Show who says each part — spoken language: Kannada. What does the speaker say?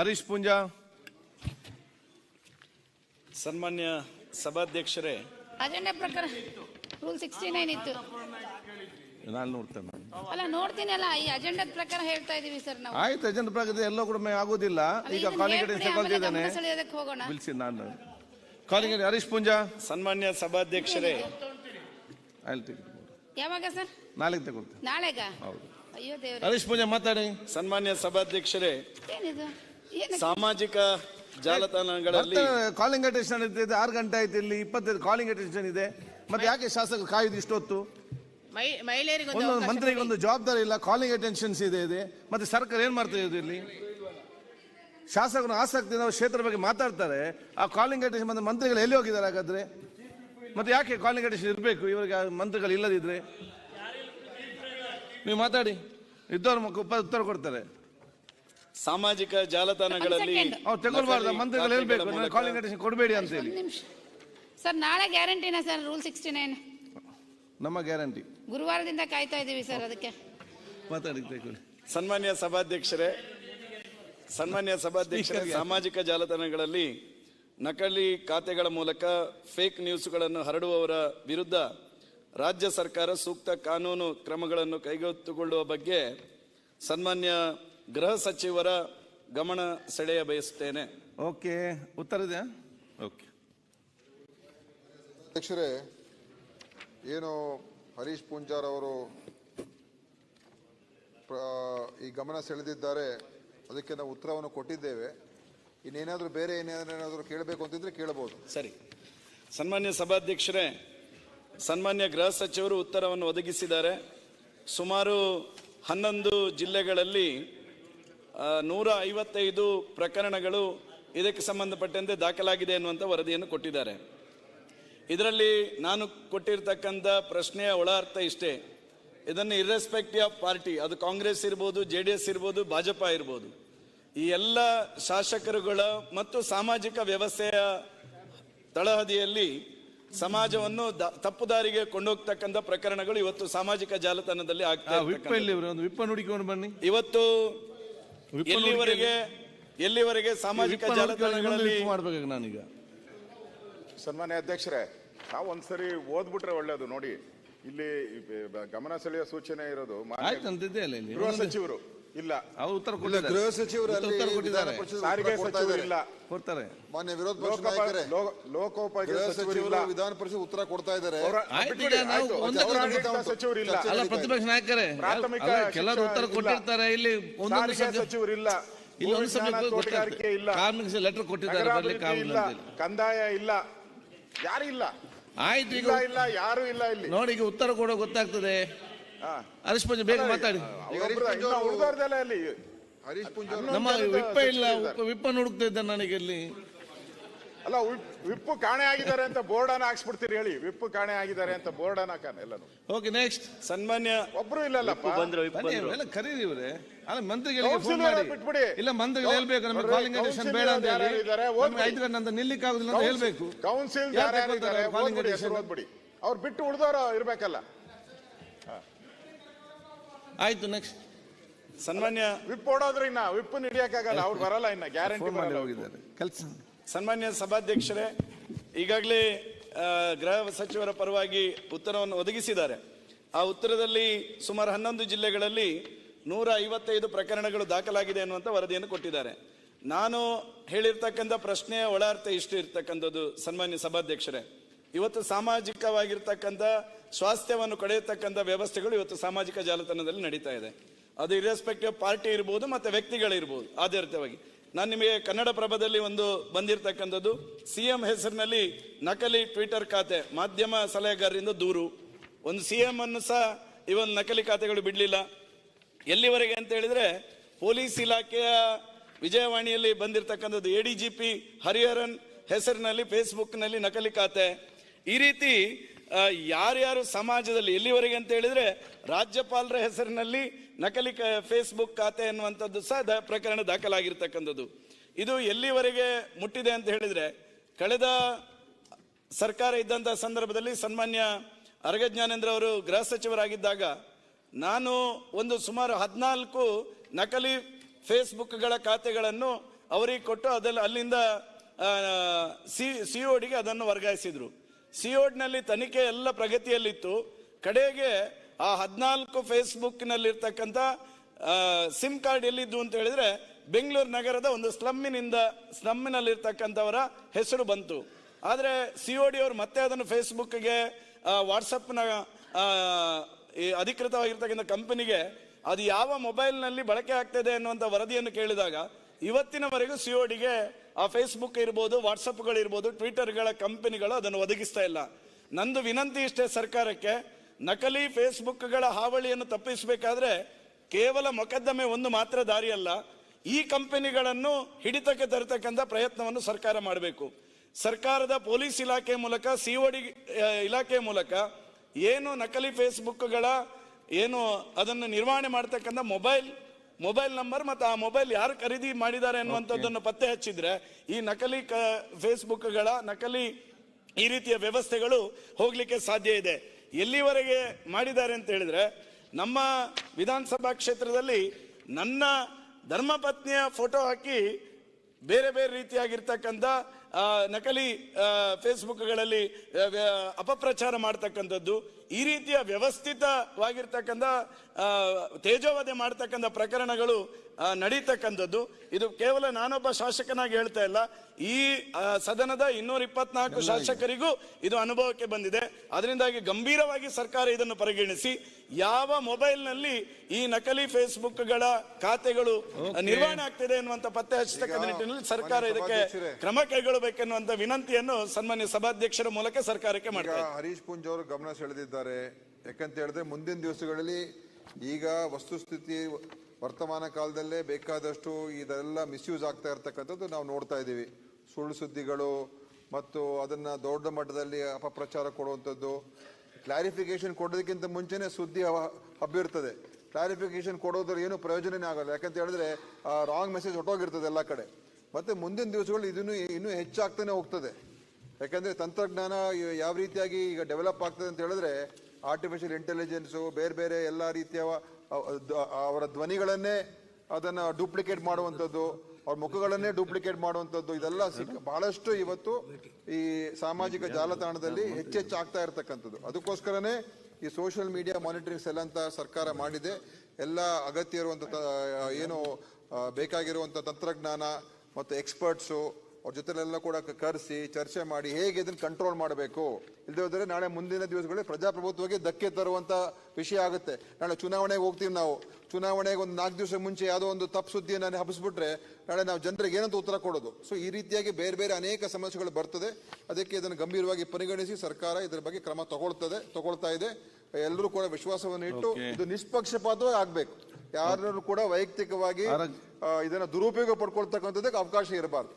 Speaker 1: ಹರೀಶ್ ಪುಂಜಾ.
Speaker 2: ಸನ್ಮಾನ್ಯ ಸಭಾಧ್ಯಕ್ಷರೇ.
Speaker 3: ಅಜೆಂಡಾ ಪ್ರಕಾರ ರೂಲ್ ಸಿಕ್ಸ್ಟಿ ನೈನ್ ಇತ್ತು.
Speaker 1: ನಾನು ನೋಡ್ತೇನೆ
Speaker 3: ಅಲ್ಲ ನೋಡ್ತೀನಿ ಅಲ್ಲ ಈ ಅಜೆಂಡಾದ ಪ್ರಕಾರ ಹೇಳ್ತಾ ಇದೀವಿ ಸರ್ ನಾವು.
Speaker 1: ಆಯ್ತು ಅಜೆಂಡಾ ಪ್ರಕಾರ ಎಲ್ಲ ಕೂಡ ಮೇ- ಆಗೋದಿಲ್ಲ ಈಗ ಕಾಲಿಗೆ
Speaker 3: ಸೆಳೆಯೋದಕ್ಕೆ ಹೋಗೋಣ.
Speaker 1: ಬಿಲ್ಸಿ ನಾನು. ಕಾಲಿಂಗ್ ಹರೀಶ್ ಪುಂಜಾ.
Speaker 2: ಸನ್ಮಾನ್ಯ ಸಭಾಧ್ಯಕ್ಷರೇ.
Speaker 1: ಅಲ್ಲಿ
Speaker 3: ಯಾವಾಗ ಸರ್?
Speaker 1: ನಾಳೆಗೆ ತಗೊಳ್ತೀನಿ.
Speaker 3: ನಾಳೆಗ?
Speaker 1: ಹೌದು.
Speaker 3: ಅಯ್ಯೋ ದೇವ್ರೆ.
Speaker 1: ಹರೀಶ್ ಪೂಂಜಾ ಮಾತಾಡಿ.
Speaker 2: ಸನ್ಮಾನ್ಯ ಸಭಾಧ್ಯಕ್ಷರೇ.
Speaker 3: ಏನಿದು? ಏನು
Speaker 2: ಸಾಮಾಜಿಕ ಜಾಲತಾಣಗಳಲ್ಲಿ
Speaker 1: ಕಾಲಿಂಗ್ ಅಟೆನ್ಷನ್ ಇದೆ ಆರು ಗಂಟೆ ಆಯ್ತು ಇಲ್ಲಿ ಇಪ್ಪತ್ತೈದು ಕಾಲಿಂಗ್ ಅಟೆನ್ಷನ್ ಇದೆ. ಮತ್ತೆ ಯಾಕೆ ಶಾಸಕರು ಕಾಯುದು ಇಷ್ಟೊತ್ತು?
Speaker 4: ಮಹಿ- ಮಹಿಳೆಯರಿಗೆ ಒಂದು
Speaker 1: ಒಂದು ಮಂತ್ರಿಗೆ ಒಂದು ಜವಾಬ್ದಾರಿ ಇಲ್ಲ ಕಾಲಿಂಗ್ ಅಟೆನ್ಷನ್ಸ್ ಇದೆ ಇದೆ. ಮತ್ತೆ ಸರ್ಕಾರ ಏನ್ ಮಾಡ್ತಾ ಇದೆ ಇಲ್ಲಿ? ಶಾಸಕರು ಆಸಕ್ತಿಯಿಂದ ಅವ್ರ ಕ್ಷೇತ್ರ ಬಗ್ಗೆ ಮಾತಾಡ್ತಾರೆ. ಆ ಕಾಲಿಂಗ್ ಅಟೆನ್ಷನ್ ಮತ್ತೆ ಮಂತ್ರಿಗಳು ಎಲ್ಲಿ ಹೋಗಿದ್ದಾರೆ ಹಾಗಾದ್ರೆ? ಮತ್ತೆ ಯಾಕೆ ಕಾಲಿಂಗ್ ಅಟೆನ್ಷನ್ ಇರಬೇಕು? ಇವರಿಗೆ ಮಂತ್ರಿಗಳು ಇಲ್ಲದಿದ್ರೆ? ನೀವು ಮಾತಾಡಿ. ಇದ್ದವ್ರ ಮಕ್ಕ- ಉಪ- ಉತ್ತರ ಕೊಡ್ತಾರೆ.
Speaker 2: ಸಾಮಾಜಿಕ ಜಾಲತಾಣಗಳಲ್ಲಿ.
Speaker 1: ಅವ್ರು ತಗೊಳ್ಬಾರ್ದು.
Speaker 2: ನಕಲಿ
Speaker 1: ಮಂತ್ರಿಗಳು ಹೇಳ್ಬೇಕು.
Speaker 2: ಖಾತೆಗಳ
Speaker 1: ಕಾಲಿಂಗ್ ಅಟೆನ್ಷನ್ ಕೊಡಬೇಡಿ ಅಂತ ಹೇಳಿ.
Speaker 3: ನಿಮಿಷ. ಸರ್ ನಾಳೆ ಗ್ಯಾರಂಟಿನಾ ಸರ್ ರೂಲ್ ಸಿಕ್ಸ್ಟಿ ನೈನ್
Speaker 1: ನಮ್ಮ ಗ್ಯಾರಂಟಿ
Speaker 3: ಗುರುವಾರದಿಂದ ಕಾಯ್ತಾ ಇದ್ದೀವಿ ಸರ್ ಅದಕ್ಕೆ.
Speaker 1: ಮಾತಾಡಿ ತಗೊಳ್ಳಿ
Speaker 2: ಸನ್ಮಾನ್ಯ ಸಭಾಧ್ಯಕ್ಷರೇ ಸನ್ಮಾನ್ಯ ಸಭಾಧ್ಯಕ್ಷರೇ ಸಾಮಾಜಿಕ ಜಾಲತಾಣಗಳಲ್ಲಿ ನಕಲಿ ಖಾತೆಗಳ ಮೂಲಕ ಫೇಕ್ ನ್ಯೂಸ್ಗಳನ್ನು ಹರಡುವವರ ವಿರುದ್ಧ ರಾಜ್ಯ ಸರ್ಕಾರ ಸೂಕ್ತ ಕಾನೂನು ಕ್ರಮಗಳನ್ನು ಕೈಗೆತ್ತಿಕೊಳ್ಳುವ ಬಗ್ಗೆ ಸನ್ಮಾನ್ಯ ಗೃಹ ಸಚಿವರ ಗಮನ ಸೆಳೆಯ ಬಯಸುತ್ತೇನೆ.
Speaker 1: ಓಕೆ ಉತ್ತರ ಇದೆಯಾ ಓಕೆ.
Speaker 5: ಅಧ್ಯಕ್ಷರೇ ಏನು ಹರೀಶ್ ಪೂಂಜಾರ್ ಅವರು ಈ ಗಮನ ಸೆಳೆದಿದ್ದಾರೆ ಅದಕ್ಕೆ ನಾವು ಉತ್ತರವನ್ನು ಕೊಟ್ಟಿದ್ದೇವೆ. ಇನ್ನೇನಾದರೂ ಬೇರೆ ಏನೇನಾದರೂ ಕೇಳಬೇಕು ಅಂತಿದ್ರೆ ಕೇಳಬಹುದು.
Speaker 2: ಸರಿ. ಸನ್ಮಾನ್ಯ ಸಭಾಧ್ಯಕ್ಷರೇ ಸನ್ಮಾನ್ಯ ಗೃಹ ಸಚಿವರು ಉತ್ತರವನ್ನು ಒದಗಿಸಿದ್ದಾರೆ. ಸುಮಾರು ಹನ್ನೊಂದು ಜಿಲ್ಲೆಗಳಲ್ಲಿ ನೂರ ಐವತ್ತೈದು ಪ್ರಕರಣಗಳು ಇದಕ್ಕೆ ಸಂಬಂಧಪಟ್ಟಂತೆ ದಾಖಲಾಗಿದೆ ಎನ್ನುವಂಥ ವರದಿಯನ್ನು ಕೊಟ್ಟಿದ್ದಾರೆ. ಇದರಲ್ಲಿ ನಾನು ಕೊಟ್ಟಿರ್ತಕ್ಕಂಥ ಪ್ರಶ್ನೆಯ ಒಳ ಅರ್ಥ ಇಷ್ಟೇ. ಇದನ್ನು ಇರ್ರೆಸ್ಪೆಕ್ಟಿವ್ ಆಫ್ ಪಾರ್ಟಿ ಅದು ಕಾಂಗ್ರೆಸ್ ಇರ್ಬೋದು ಜೆ ಡಿ ಎಸ್ ಇರ್ಬೋದು ಭಾಜಪ ಇರ್ಬೋದು. ಈ ಎಲ್ಲ ಶಾಸಕರುಗಳ ಮತ್ತು ಸಾಮಾಜಿಕ ವ್ಯವಸ್ಥೆಯ ತಳಹದಿಯಲ್ಲಿ ಸಮಾಜವನ್ನು ತಪ್ಪು ದಾರಿಗೆ ಕೊಂಡೋಗ್ತಕ್ಕಂಥ ಪ್ರಕರಣಗಳು ಇವತ್ತು ಸಾಮಾಜಿಕ ಜಾಲತಾಣದಲ್ಲಿ ಆಗ್ತಾ
Speaker 1: ವಿಪ್ಪ ಬನ್ನಿ.
Speaker 2: ಇವತ್ತು ಎಲ್ಲಿವರೆಗೆ? ಎಲ್ಲಿವರೆಗೆ ಸಾಮಾಜಿಕ ಜಾಲತಾಣಗಳಲ್ಲಿ
Speaker 1: ಮಾಡ್ಬೇಕು ನಾನೀಗ.
Speaker 6: ಸನ್ಮಾನ್ಯ ಅಧ್ಯಕ್ಷರೇ ನಾವು ಒಂದ್ಸರಿ ಓದ್ಬಿಟ್ರೆ ಒಳ್ಳೇದು ನೋಡಿ. ಇಲ್ಲಿ ಗಮನ ಸೆಳೆಯುವ ಸೂಚನೆ ಇರೋದು
Speaker 1: ಆಯ್ತು ಅಂತಿದ್ದೆ ಅಲ್ಲ ಇಲ್ಲಿ.
Speaker 6: ಗೃಹ ಸಚಿವರು. ಇಲ್ಲ.
Speaker 1: ಅವ್ರು ಉತ್ತರ
Speaker 5: ಇಲ್ಲ
Speaker 1: ಕೊಟ್ಟಿದ್ದಾರೆ.
Speaker 5: ಗೃಹ ಸಚಿವರು
Speaker 1: ಉತ್ತರ-
Speaker 5: ಅಲ್ಲಿ
Speaker 1: ಉತ್ತರ ಕೊಟ್ಟಿದ್ದಾರೆ.
Speaker 5: ವಿಧಾನ ಪರಿಷತ್
Speaker 6: ಸಾರಿಗೆ
Speaker 5: ಉತ್ತರ ಕೊಡ್ತಾ
Speaker 6: ಸಚಿವರು
Speaker 5: ಇದ್ದಾರೆ.
Speaker 6: ಇಲ್ಲ.
Speaker 1: ಕೊಡ್ತಾರೆ.
Speaker 5: ಮಾನ್ಯ ವಿರೋಧ ಪಕ್ಷದ
Speaker 6: ಲೋಕೋಪ-
Speaker 5: ನಾಯಕರೇ
Speaker 6: ಲೋ- ಲೋಕೋಪಯೋಗಿ
Speaker 5: ಗೃಹ
Speaker 6: ಸಚಿವರು
Speaker 5: ವಿಧಾನ ಪರಿಷತ್ ಉತ್ತರ ಕೊಡ್ತಾ ಇದ್ದಾರೆ.
Speaker 6: ಅವರ-
Speaker 1: ಆಯ್ತು,
Speaker 6: ಬಿಟ್ಬಿಡಿ,
Speaker 1: ಈಗ ನಾವು
Speaker 6: ಆಯ್ತು.
Speaker 1: ಒಂದಕ್ಕೆ
Speaker 6: ಪೌರಾಡಳಿತ
Speaker 5: ಒಂದು
Speaker 6: ಸಚಿವರು
Speaker 5: ಚರ್ಚೆ
Speaker 1: ಅಲ್ಲ
Speaker 5: ನಡೀತಾ ಇದೆ.
Speaker 1: ಪ್ರತಿಪಕ್ಷ ನಾಯಕರೇ
Speaker 6: ಪ್ರಾಥಮಿಕ
Speaker 1: ಅಲ್ಲ, ಕೆಲವರು
Speaker 6: ಶಿಕ್ಷಣ
Speaker 1: ಉತ್ತರ
Speaker 6: ಇಲ್ಲ.
Speaker 1: ಕೊಟ್ಟಿರ್ತಾರೆ ಇಲ್ಲಿ ಒಂದೊಂದು
Speaker 6: ಸಾರಿಗೆ
Speaker 1: ಸಬ್ಜೆಕ್ಟ್
Speaker 6: ಸಚಿವರು ಇಲ್ಲ.
Speaker 1: ಇಲ್ಲಿ ಒಂದು
Speaker 6: ಭೂವಿಜ್ಞಾನ,
Speaker 1: ಸಬ್ಜೆಕ್ಟ್
Speaker 6: ತೋಟಗಾರಿಕೆ ಇಲ್ಲ.
Speaker 1: ಕಾರ್ಮಿಕ ಲೆಟರ್ ಕೊಟ್ಟಿದ್ದಾರೆ
Speaker 6: ನಗರಾಭಿವೃದ್ಧಿ ಇಲ್ಲ. ಕಂದಾಯ ಇಲ್ಲ. ಯಾರು ಇಲ್ಲ?
Speaker 1: ಆಯ್ತು ಈಗ
Speaker 6: ಇಲ್ಲ ಇಲ್ಲ ಯಾರು ಇಲ್ಲ ಇಲ್ಲಿ.
Speaker 1: ನೋಡಿ ಈಗ ಉತ್ತರ ಕೊಡೋ ಗೊತ್ತಾಗ್ತದೆ. ಹರೀಶ್ ಪುಂಜ ಬೇಗ ಮಾತಾಡಿ.
Speaker 6: ಉಳಿದವ್ರದೆಲ್ಲ ಅಲ್ಲಿ?
Speaker 5: ಹರೀಶ್
Speaker 6: ಪುಂಜ
Speaker 1: ನಮ್ಮ ವಿಪ್ಪ ಇಲ್ಲ ವಿಪ್ಪನ್ ನುಡುಕ್ತಾ ಇದ್ದ ನನಗೆ ಇಲ್ಲಿ.
Speaker 6: ಅಲ್ಲ ವಿಪ್- ವಿಪ್ಪು ಕಾಣೆ ಆಗಿದ್ದಾರೆ ಅಂತ ಬೋರ್ಡ್ ಅನ್ನ ಹಾಕ್ಸ್ಬಿಡ್ತೀರಿ ಹೇಳಿ. ವಿಪ್ಪು ಕಾಣೆ ಆಗಿದ್ದಾರೆ ಅಂತ ಬೋರ್ಡ್ ಅನ್ನ ಹಾಕಾನ ಎಲ್ಲ
Speaker 1: ಓಕೆ ನೆಕ್ಸ್ಟ್
Speaker 2: ಸನ್ಮಾನ್ಯ
Speaker 6: ಒಬ್ರು ಇಲ್ಲಲ್ಲಪ್ಪ.
Speaker 1: ಬನ್ನಿ ಎಲ್ಲ ಕರೀರಿ ಇವ್ರೆ. ಅಲ್ಲ ಮಂತ್ರಿಗಳಿಗೆ
Speaker 6: ಕೌನ್ಸಿಲ್
Speaker 1: ಫೋನ್ ಮಾಡಿ.
Speaker 6: ಬಿಟ್ಬಿಡಿ.
Speaker 1: ಇಲ್ಲ ಮಂತ್ರಿಗಳು ಹೇಳ್ಬೇಕು ನಮಗೆ ಕಾಲಿಂಗ್ ಅಟೆನ್ಷನ್ ಬೇಡ ಅಂತ ಹೇಳಿ? ನಮ್ಗೆ. ಐದು ಗಂಟೆ ಅಂತ ನಿಲ್ಲಿಕ್ಕೆ ಆಗುದಿಲ್ಲ ಅಂತ ಹೇಳ್ಬೇಕು
Speaker 6: ಕೌನ್ಸಿಲ್
Speaker 1: ಯಾರು attention?
Speaker 6: ಹೆಸರು ಓದ್ಬಿಡಿ. ಅವ್ರು ಬಿಟ್ಟು ಉಳಿದವರು ಇರ್ಬೇಕಲ್ಲ.
Speaker 1: ಆಯ್ತು ನೆಕ್ಸ್ಟ್
Speaker 2: ಸನ್ಮಾನ್ಯ
Speaker 6: ವಿಪ್ ಓಡೋದ್ರೆ ಇನ್ನ ವಿಪ್ ಹಿಡಿಯಕ್ಕಾಗಲ್ಲ ಅವ್ರು ಬರಲ್ಲ ಇನ್ನ ಗ್ಯಾರಂಟಿ
Speaker 1: ಹೋಗಿದ್ದಾರೆ. ಕೆಲಸ
Speaker 2: ಸನ್ಮಾನ್ಯ ಸಭಾಧ್ಯಕ್ಷರೇ ಈಗಾಗಲೇ ಗೃಹ ಸಚಿವರ ಪರವಾಗಿ ಉತ್ತರವನ್ನು ಒದಗಿಸಿದ್ದಾರೆ. ಆ ಉತ್ತರದಲ್ಲಿ ಸುಮಾರು ಹನ್ನೊಂದು ಜಿಲ್ಲೆಗಳಲ್ಲಿ ನೂರ ಐವತ್ತೈದು ಪ್ರಕರಣಗಳು ದಾಖಲಾಗಿದೆ ಅನ್ನುವಂಥ ವರದಿಯನ್ನು ಕೊಟ್ಟಿದ್ದಾರೆ. ನಾನು ಹೇಳಿರ್ತಕ್ಕಂಥ ಪ್ರಶ್ನೆಯ ಒಳಾರ್ಥ ಇಷ್ಟು ಇರ್ತಕ್ಕಂಥದ್ದು ಸನ್ಮಾನ್ಯ ಸಭಾಧ್ಯಕ್ಷರೇ. ಇವತ್ತು ಸಾಮಾಜಿಕವಾಗಿರ್ತಕ್ಕಂಥ ಸ್ವಾಸ್ಥ್ಯವನ್ನು ಕಡೆಯತಕ್ಕಂಥ ವ್ಯವಸ್ಥೆಗಳು ಇವತ್ತು ಸಾಮಾಜಿಕ ಜಾಲತಾಣದಲ್ಲಿ ನಡೀತಾ ಇದೆ. ಅದು ಇರ್ರೆಸ್ಪೆಕ್ಟಿವ್ ಪಾರ್ಟಿ ಇರ್ಬೋದು ಮತ್ತು ವ್ಯಕ್ತಿಗಳಿರ್ಬೋದು ಆಧಾರಿತವಾಗಿ ನಾನು ನಿಮಗೆ ಕನ್ನಡ ಪ್ರಭದಲ್ಲಿ ಒಂದು ಬಂದಿರತಕ್ಕಂಥದ್ದು. ಸಿ ಎಂ ಹೆಸರಿನಲ್ಲಿ ನಕಲಿ ಟ್ವಿಟರ್ ಖಾತೆ, ಮಾಧ್ಯಮ ಸಲಹೆಗಾರರಿಂದ ದೂರು. ಒಂದು ಸಿ ಎಂ ಅನ್ನು ಸಹ ಈ ಒಂದು ನಕಲಿ ಖಾತೆಗಳು ಬಿಡಲಿಲ್ಲ. ಎಲ್ಲಿವರೆಗೆ ಅಂತ ಹೇಳಿದರೆ ಪೊಲೀಸ್ ಇಲಾಖೆಯ ವಿಜಯವಾಣಿಯಲ್ಲಿ ಬಂದಿರತಕ್ಕಂಥದ್ದು A D G P Hariharan ಹೆಸರಿನಲ್ಲಿ ಫೇಸ್ಬುಕ್ನಲ್ಲಿ ನಕಲಿ ಖಾತೆ. ಈ ರೀತಿ ಯಾರ್ಯಾರು ಸಮಾಜದಲ್ಲಿ, ಎಲ್ಲಿವರೆಗೆ ಅಂತ ಹೇಳಿದ್ರೆ, ರಾಜ್ಯಪಾಲರ ಹೆಸರಿನಲ್ಲಿ ನಕಲಿ ಫೇಸ್ಬುಕ್ ಖಾತೆ ಎನ್ನುವಂಥದ್ದು ಸಹ ಪ್ರಕರಣ ದಾಖಲಾಗಿರ್ತಕ್ಕಂಥದ್ದು. ಇದು ಎಲ್ಲಿವರೆಗೆ ಮುಟ್ಟಿದೆ ಅಂತ ಹೇಳಿದ್ರೆ, ಕಳೆದ ಸರ್ಕಾರ ಇದ್ದಂಥ ಸಂದರ್ಭದಲ್ಲಿ ಸನ್ಮಾನ್ಯ ಅರಗ ಜ್ಞಾನೇಂದ್ರ ಅವರು ಗೃಹ ಸಚಿವರಾಗಿದ್ದಾಗ, ನಾನು ಒಂದು ಸುಮಾರು ಹದಿನಾಲ್ಕು ನಕಲಿ ಫೇಸ್ಬುಕ್ಗಳ ಖಾತೆಗಳನ್ನು ಅವರಿಗೆ ಕೊಟ್ಟು ಅದಲ್ಲಿ ಅಲ್ಲಿಂದ ಸಿ ಸಿ ಡಿಗೆ ಅದನ್ನು ವರ್ಗಾಯಿಸಿದ್ರು. ಸಿ ನಲ್ಲಿ ತನಿಖೆ ಎಲ್ಲ ಪ್ರಗತಿಯಲ್ಲಿತ್ತು. ಕಡೆಗೆ ಆ ಹದಿನಾಲ್ಕು ಫೇಸ್ಬುಕ್ನಲ್ಲಿರ್ತಕ್ಕಂಥ ಸಿಮ್ ಕಾರ್ಡ್ ಎಲ್ಲಿದ್ದು ಅಂತ ಹೇಳಿದ್ರೆ ಬೆಂಗಳೂರು ನಗರದ ಒಂದು ಸ್ಲಮ್ಮಿನಿಂದ ಸ್ಲಮ್ಮಿನಲ್ಲಿರ್ತಕ್ಕಂಥವರ ಹೆಸರು ಬಂತು. ಆದರೆ ಸಿ ಒ ಡಿ ಅವರು ಮತ್ತೆ ಅದನ್ನು ಫೇಸ್ಬುಕ್ಗೆ ವಾಟ್ಸಪ್ನ ಅಧಿಕೃತವಾಗಿರ್ತಕ್ಕಂಥ ಕಂಪನಿಗೆ ಅದು ಯಾವ ಮೊಬೈಲ್ನಲ್ಲಿ ಬಳಕೆ ಆಗ್ತದೆ ಅನ್ನುವಂಥ ವರದಿಯನ್ನು ಕೇಳಿದಾಗ ಇವತ್ತಿನವರೆಗೂ ಸಿ ಒ ಡಿಗೆ ಆ ಫೇಸ್ಬುಕ್ ಇರ್ಬೋದು ವಾಟ್ಸಪ್ಗಳಿರ್ಬೋದು ಟ್ವಿಟರ್ಗಳ ಕಂಪನಿಗಳು ಅದನ್ನು ಒದಗಿಸ್ತಾ ಇಲ್ಲ. ನಂದು ವಿನಂತಿ ಇಷ್ಟೇ ಸರ್ಕಾರಕ್ಕೆ, ನಕಲಿ ಫೇಸ್ಬುಕ್ಗಳ ಹಾವಳಿಯನ್ನು ತಪ್ಪಿಸಬೇಕಾದ್ರೆ ಕೇವಲ ಮೊಕದ್ದಮೆ ಒಂದು ಮಾತ್ರ ದಾರಿಯಲ್ಲ, ಈ ಕಂಪನಿಗಳನ್ನು ಹಿಡಿತಕ್ಕೆ ತರತಕ್ಕಂಥ ಪ್ರಯತ್ನವನ್ನು ಸರ್ಕಾರ ಮಾಡಬೇಕು. ಸರ್ಕಾರದ ಪೊಲೀಸ್ ಇಲಾಖೆ ಮೂಲಕ ಸಿ ಡಿ ಇಲಾಖೆ ಮೂಲಕ ಏನು ನಕಲಿ ಫೇಸ್ಬುಕ್ಗಳ ಏನು ಅದನ್ನು ನಿರ್ವಹಣೆ ಮಾಡ್ತಕ್ಕಂಥ ಮೊಬೈಲ್ ಮೊಬೈಲ್ ನಂಬರ್ ಮತ್ತು ಆ ಮೊಬೈಲ್ ಯಾರು ಖರೀದಿ ಮಾಡಿದ್ದಾರೆ ಅನ್ನುವಂಥದ್ದನ್ನು ಪತ್ತೆ ಹಚ್ಚಿದ್ರೆ ಈ ನಕಲಿ ಕ ಫೇಸ್ಬುಕ್ಗಳ ನಕಲಿ ಈ ರೀತಿಯ ವ್ಯವಸ್ಥೆಗಳು ಹೋಗ್ಲಿಕ್ಕೆ ಸಾಧ್ಯ ಇದೆ. ಎಲ್ಲಿವರೆಗೆ ಮಾಡಿದ್ದಾರೆ ಅಂತ ಹೇಳಿದ್ರೆ ನಮ್ಮ ವಿಧಾನಸಭಾ ಕ್ಷೇತ್ರದಲ್ಲಿ ನನ್ನ ಧರ್ಮಪತ್ನಿಯ ಫೋಟೋ ಹಾಕಿ ಬೇರೆ ಬೇರೆ ರೀತಿಯಾಗಿರ್ತಕ್ಕಂಥ ನಕಲಿ ಫೇಸ್ಬುಕ್ಗಳಲ್ಲಿ ಅಪಪ್ರಚಾರ ಮಾಡ್ತಕ್ಕಂಥದ್ದು ಈ ರೀತಿಯ ವ್ಯವಸ್ಥಿತವಾಗಿರ್ತಕ್ಕಂಥ ತೇಜೋವಧೆ ಮಾಡ್ತಕ್ಕಂಥ ಪ್ರಕರಣಗಳು ನಡೀತಕ್ಕಂಥದ್ದು. ಇದು ಕೇವಲ ನಾನೊಬ್ಬ ಶಾಸಕನಾಗಿ ಹೇಳ್ತಾ ಇಲ್ಲ. ಈ ಸದನದ ಇನ್ನೂರ ಇಪ್ಪತ್ನಾಲ್ಕು ಶಾಸಕರಿಗೂ ಇದು ಅನುಭವಕ್ಕೆ ಬಂದಿದೆ. ಅದರಿಂದಾಗಿ ಗಂಭೀರವಾಗಿ ಸರ್ಕಾರ ಇದನ್ನು ಪರಿಗಣಿಸಿ ಯಾವ ಮೊಬೈಲ್ನಲ್ಲಿ ಈ ನಕಲಿ ಫೇಸ್ಬುಕ್ಗಳ ಖಾತೆಗಳು ನಿರ್ವಹಣೆ ಆಗ್ತಿದೆ ಎನ್ನುವಂತ ಪತ್ತೆ ಹಚ್ಚತಕ್ಕಂಥ ನಿಟ್ಟಿನಲ್ಲಿ ಸರ್ಕಾರ ಇದಕ್ಕೆ. ಕ್ರಮ ಕೈಗೊಳ್ಳಬೇಕೆನ್ನುವಂತ ವಿನಂತಿಯನ್ನು ಸನ್ಮಾನ್ಯ ಸಭಾಧ್ಯಕ್ಷರ ಮೂಲಕ ಸರ್ಕಾರಕ್ಕೆ ಮಾಡ್ತಾರೆ
Speaker 5: ಹರೀಶ್ ಪುಂಜ್ ಅವರು ಗಮನ ಸೆಳೆದಿದ್ದಾರೆ. ಯಾಕಂತ ಹೇಳಿದ್ರೆ ಮುಂದಿನ ದಿವಸಗಳಲ್ಲಿ ಈಗ ವಸ್ತುಸ್ಥಿತಿ ವರ್ತಮಾನ ಕಾಲದಲ್ಲೇ ಬೇಕಾದಷ್ಟು ಇದೆಲ್ಲ ಮಿಸ್ಯೂಸ್ ಆಗ್ತಾ ಇರ್ತಕ್ಕಂಥದ್ದು ನಾವು ನೋಡ್ತಾ ಇದ್ದೀವಿ. ಸುಳ್ಳು ಸುದ್ದಿಗಳು ಮತ್ತು ಅದನ್ನು ದೊಡ್ಡ ಮಟ್ಟದಲ್ಲಿ ಅಪಪ್ರಚಾರ ಕೊಡುವಂಥದ್ದು. ಕ್ಲಾರಿಫಿಕೇಷನ್ ಕೊಡೋದಕ್ಕಿಂತ ಮುಂಚೆನೇ ಸುದ್ದಿ ಹಬ್ಬಿರ್ತದೆ. ಕ್ಲಾರಿಫಿಕೇಷನ್ ಕೊಡೋದ್ರ ಏನು ಪ್ರಯೋಜನನೇ ಆಗಲ್ಲ. ಯಾಕಂತ ಹೇಳಿದ್ರೆ ರಾಂಗ್ ಮೆಸೇಜ್ ಹೊಟ್ಟೋಗಿರ್ತದೆ ಎಲ್ಲ ಕಡೆ. ಮತ್ತು ಮುಂದಿನ ದಿವಸಗಳು ಇದನ್ನು ಇನ್ನೂ ಹೆಚ್ಚಾಗ್ತಾನೆ ಹೋಗ್ತದೆ. ಯಾಕಂದರೆ ತಂತ್ರಜ್ಞಾನ ಯಾವ ರೀತಿಯಾಗಿ ಈಗ ಡೆವಲಪ್ ಆಗ್ತದೆ ಅಂತ ಹೇಳಿದ್ರೆ ಆರ್ಟಿಫಿಷಿಯಲ್ ಇಂಟೆಲಿಜೆನ್ಸು ಬೇರೆ ಬೇರೆ ಎಲ್ಲ ರೀತಿಯ ಅವರ ಧ್ವನಿಗಳನ್ನೇ ಅದನ್ನ ಡೂಪ್ಲಿಕೇಟ್ ಮಾಡುವಂಥದ್ದು, ಅವ್ರ ಮುಖಗಳನ್ನೇ ಡೂಪ್ಲಿಕೇಟ್ ಮಾಡುವಂಥದ್ದು, ಇದೆಲ್ಲ ಸಿಕ್ಕ ಬಹಳಷ್ಟು ಇವತ್ತು ಈ ಸಾಮಾಜಿಕ ಜಾಲತಾಣದಲ್ಲಿ ಹೆಚ್ಚೆಚ್ಚು ಆಗ್ತಾ ಇರತಕ್ಕಂಥದ್ದು. ಅದಕ್ಕೋಸ್ಕರನೇ ಈ ಸೋಷಿಯಲ್ ಮೀಡಿಯಾ ಮಾನಿಟರಿಂಗ್ ಸೆಲ್ ಅಂತ ಸರ್ಕಾರ ಮಾಡಿದೆ. ಎಲ್ಲ ಅಗತ್ಯ ಇರುವಂಥ ಏನು ಬೇಕಾಗಿರುವಂಥ ತಂತ್ರಜ್ಞಾನ ಮತ್ತು ಎಕ್ಸ್ಪರ್ಟ್ಸು ಅವ್ರ ಜೊತೆಲೆಲ್ಲ ಕೂಡ ಕರೆಸಿ ಚರ್ಚೆ ಮಾಡಿ ಹೇಗೆ ಇದನ್ನು ಕಂಟ್ರೋಲ್ ಮಾಡಬೇಕು. ಇಲ್ಲದೆ ಹೋದರೆ ನಾಳೆ ಮುಂದಿನ ದಿವಸಗಳಲ್ಲಿ ಪ್ರಜಾಪ್ರಭುತ್ವಕ್ಕೆ ಧಕ್ಕೆ ತರುವಂತ ವಿಷಯ ಆಗುತ್ತೆ. ನಾಳೆ ಚುನಾವಣೆಗೆ ಹೋಗ್ತೀವಿ ನಾವು. ಚುನಾವಣೆಗೆ ಒಂದು ನಾಲ್ಕು ದಿವಸ ಮುಂಚೆ ಯಾವುದೋ ಒಂದು ತಪ್ಪು ಸುದ್ದಿಯನ್ನು ಹಬ್ಬಿಸ್ಬಿಟ್ರೆ ನಾಳೆ ನಾವು ಜನರಿಗೆ ಏನಂತ ಉತ್ತರ ಕೊಡೋದು. ಸೊ ಈ ರೀತಿಯಾಗಿ ಬೇರೆ ಬೇರೆ ಅನೇಕ ಸಮಸ್ಯೆಗಳು ಬರ್ತದೆ. ಅದಕ್ಕೆ ಇದನ್ನು ಗಂಭೀರವಾಗಿ ಪರಿಗಣಿಸಿ ಸರ್ಕಾರ ಇದರ ಬಗ್ಗೆ ಕ್ರಮ ತಗೊಳ್ತದೆ ತಗೊಳ್ತಾ ಇದೆ. ಎಲ್ಲರೂ ಕೂಡ ವಿಶ್ವಾಸವನ್ನು ಇಟ್ಟು ಇದು ನಿಷ್ಪಕ್ಷಪಾತವಾಗಿ ಆಗಬೇಕು. ಯಾರನ್ನು ಕೂಡ ವೈಯಕ್ತಿಕವಾಗಿ ಇದನ್ನ ದುರುಪಯೋಗ ಪಡ್ಕೊಳ್ತಕ್ಕಂಥದ್ದಕ್ಕೆ ಅವಕಾಶ ಇರಬಾರ್ದು.